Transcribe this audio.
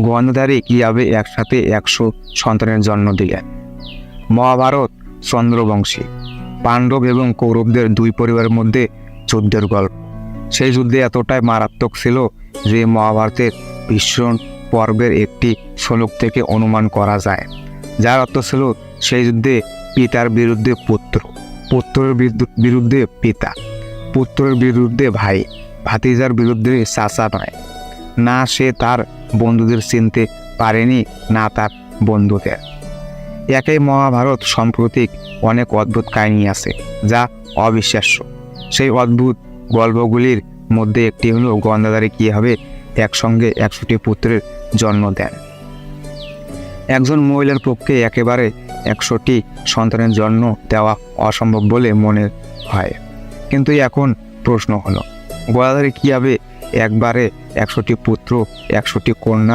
গন্ধধারী কীভাবে একসাথে একশো সন্তানের জন্ম দিলেন। মহাভারত চন্দ্রবংশী। পাণ্ডব এবং কৌরবদের দুই পরিবারের মধ্যে যুদ্ধের গল্প। সেই যুদ্ধে এতটাই মারাত্মক ছিল যে মহাভারতের ভীষণ পর্বের একটি শ্লোক থেকে অনুমান করা যায়। যার অর্থ ছিল, সেই যুদ্ধে পিতার বিরুদ্ধে পুত্র, পুত্রের বিরুদ্ধে পিতা, পুত্রের বিরুদ্ধে ভাই, ভাতিজার বিরুদ্ধে চাচা নয়। না সে তার বন্ধুদের চিনতে পারেনি, না তার বন্ধুদের। একই মহাভারত সাম্প্রতিক অনেক অদ্ভুত কাহিনী আছে, যা অবিশ্বাস্য। সেই অদ্ভুত গল্পগুলির মধ্যে একটি হলো গন্ধাধারী কীভাবে একসঙ্গে একশোটি পুত্রের জন্ম দেন। একজন মহিলার পক্ষে একেবারে একশোটি সন্তানের জন্ম দেওয়া অসম্ভব বলে মনে হয়। কিন্তু এখন প্রশ্ন হলো গদাধারী কীভাবে একবারে একশোটি পুত্র একশোটি কন্যার